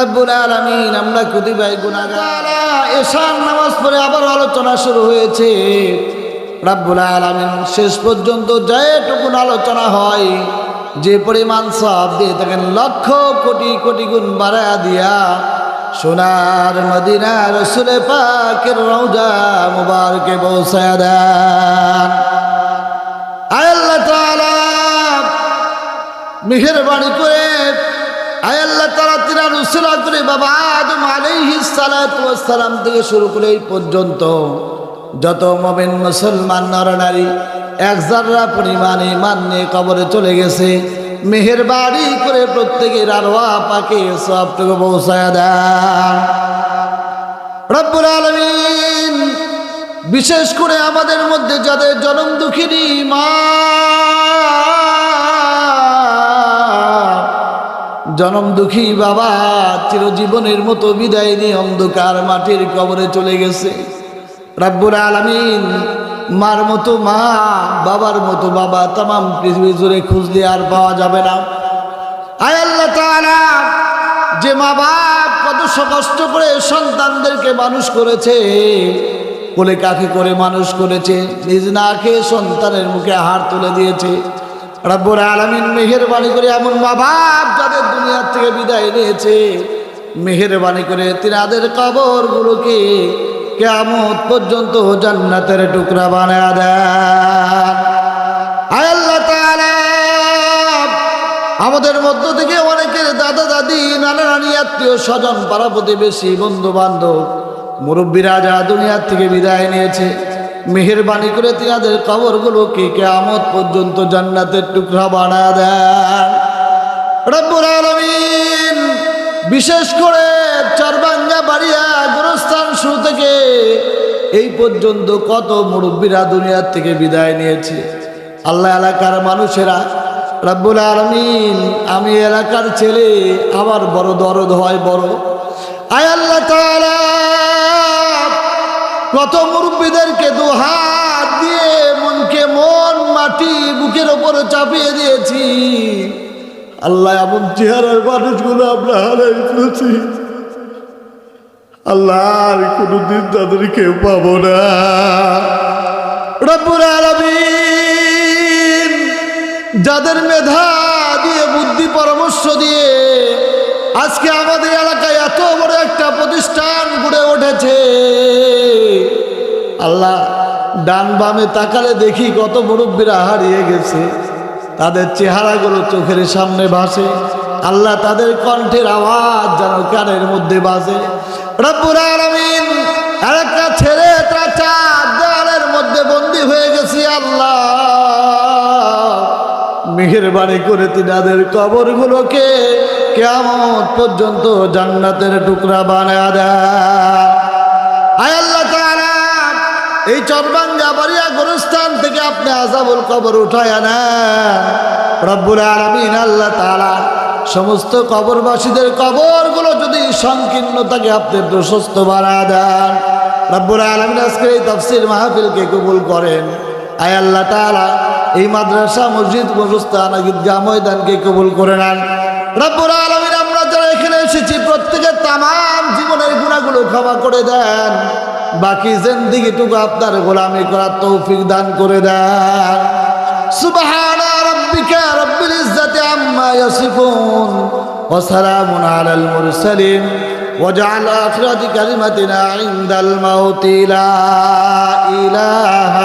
রব্বুল আলমিন, আমরা কুদিবাই গুণাগার এশার নামাজ পড়ে আবার আলোচনা শুরু হয়েছে। রব্বুল আলমিন, শেষ পর্যন্ত যেটুকুন আলোচনা হয়, যে পরিমাণ সব দিয়ে থাকেন, লক্ষ কোটি কোটি গুণ বাড়া দিয়া সোনার মদিনা রসুলে পাকের রৌজা মুবারকে পৌঁছায় দেন। আল্লাহ তাআলা মেহেরবানি করে আয় আল্লাহ তিনা রুসুলা করে বাবা আদম আলাইহিস সালাতু ওয়াস সালাম থেকে শুরু করে এই পর্যন্ত যত মমিন মুসলমান নরনারী এক জাররা পরিমাণ ইমান নিয়ে কবরে চলে গেছে, মেহেরবানি করে প্রত্যেকের আরওয়া পাকে সবটুকু পৌঁছায় দেন। রব্বুল আলামিন, বিশেষ করে আমাদের মধ্যে যাদের জনম দুঃখিনী মা জনম দুঃখী বাবা চিরজীবনের মতো বিদায় নিয়ে অন্ধকার মাটির কবরে চলে গেছে। রাব্বুল আলামিন মার মতো মা, বাবার মতো বাবা তাম পৃথিবী জুড়ে খুঁজলে আর পাওয়া যাবে না। আয় আল্লাহ যে মা বাপ কত কষ্ট করে সন্তানদেরকে মানুষ করেছে, কোলে কাকে করে মানুষ করেছে, নিজ না খেয়ে সন্তানের মুখে হার তুলে দিয়েছে। রব্বুর আলমিন মেহেরবানি করে এমন মা বাপ যাদের দুনিয়ার থেকে বিদায় নিয়েছে, মেহেরবানি করে তিনাদের কবরগুলোকে কেমন পর্যন্ত জান্নাতের টুকরা বানায় দেন। আল্লাহ আমাদের মধ্য থেকে অনেকের দাদা দাদি, নানা নানি, আত্মীয় স্বজন, পাড়া প্রতিবেশী বন্ধু বান্ধব মুরব্বীরা যা দুনিয়ার থেকে বিদায় নিয়েছে মেহেরবানি করে তিনাদের কবরগুলোকে কেয়ামত পর্যন্ত জান্নাতের টুকরা বানা দেন? বিশেষ করে চরবাঙ্গা বাড়িয়া গোরস্থান শুরু থেকে এই পর্যন্ত কত মুরব্বীরা দুনিয়ার থেকে বিদায় নিয়েছে। আল্লাহ এলাকার মানুষেরা, রব্বুল আলমিন, আমি এলাকার ছেলে, আমার বড় দরদ হয় বড়। আয় আল্লাহ তাআলা কত মুরব্বীদেরকে দু হাত দিয়ে মনকে মন, মাটি, বুকের ওপরে চাপিয়ে দিয়েছি। আল্লাহ এমন চেহারার মানুষগুলো আমরা হারাই ফেলেছি। আল্লাহ আর কোনোদিন তাদেরকে পাবো না। যাদের মেধা দিয়ে, বুদ্ধি, পরামর্শ দিয়ে আজকে আমাদের এলাকায় ডান বামে তাকালে দেখি কত মুরব্বীরা হারিয়ে গেছে। তাদের চেহারাগুলো চোখের সামনে ভাসে। আল্লাহ তাদের কণ্ঠের আওয়াজ যেন কানের মধ্যে বাজে। আলামিন এলাকা ছেড়ে তারা চার দেওয়ালের মধ্যে বন্দী হয়ে গেছি, আল্লাহ। মেহেরবানি করে তিনাদের কবরগুলোকে কেমন পর্যন্ত জান্নাতের টুকরা বানায় দেয়। আয় আল্লাহ এই চরবাঙ্গা বাড়িয়া গোরস্থান থেকে আপনি আজাবুল কবর উঠায় না রব্বুল আলামিন আল্লাহ তাআলা সমস্ত কবরবাসীদের কবরগুলো যদি সংকীর্ণ থাকে আপনি প্রশস্ত বানা দেন। রব্বুল আলামিন আজকে এই তাফসীর মাহফিলকে কবুল করেন। আয় আল্লাহ তাআলা এই মাদ্রাসা, মসজিদ গোরস্থান ঈদগাহ ময়দানকে কবুল করে নেন। রব্বুল আলামিন আমরা যারা এখানে এসেছি, প্রত্যেকের তামাম জীবনের গুণাগুলো ক্ষমা করে দেন। বাকি জিন্দিগিটুকু আপনার গোলামি করার তৌফিক দান করে দেন সুবহান রাব্বিকা রব্বিল ইজ্জাতি আম্মা ইয়াসিফুন ওয়া সালামুন আলাল মুরসালিন واجعل آخرة كلمتنا عند الموت لا إله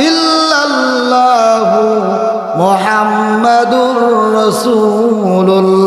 إلا الله محمد رسول الله